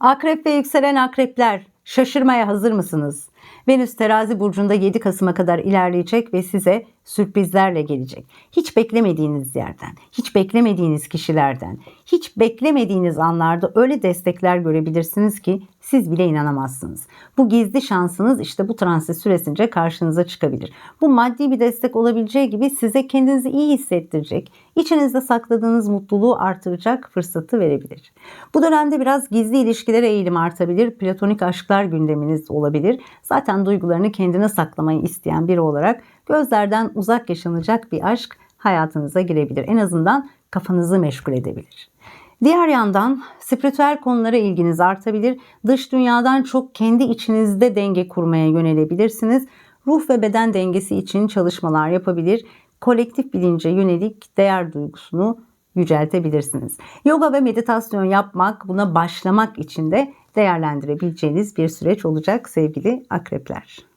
Akrep ve yükselen akrepler şaşırmaya hazır mısınız? Venüs terazi burcunda 7 Kasım'a kadar ilerleyecek ve size sürprizlerle gelecek. Hiç beklemediğiniz yerden, hiç beklemediğiniz kişilerden, hiç beklemediğiniz anlarda öyle destekler görebilirsiniz ki siz bile inanamazsınız. Bu gizli şansınız işte bu transit süresince karşınıza çıkabilir. Bu maddi bir destek olabileceği gibi size kendinizi iyi hissettirecek, içinizde sakladığınız mutluluğu artıracak fırsatı verebilir. Bu dönemde biraz gizli ilişkilere eğilim artabilir, platonik aşklar gündeminiz olabilir. Zaten duygularını kendine saklamayı isteyen biri olarak gözlerden uzak yaşanacak bir aşk hayatınıza girebilir. En azından kafanızı meşgul edebilir. Diğer yandan spiritüel konulara ilginiz artabilir. Dış dünyadan çok kendi içinizde denge kurmaya yönelebilirsiniz. Ruh ve beden dengesi için çalışmalar yapabilir. Kolektif bilince yönelik değer duygusunu yüceltebilirsiniz. Yoga ve meditasyon yapmak, buna başlamak için de değerlendirebileceğiniz bir süreç olacak sevgili akrepler.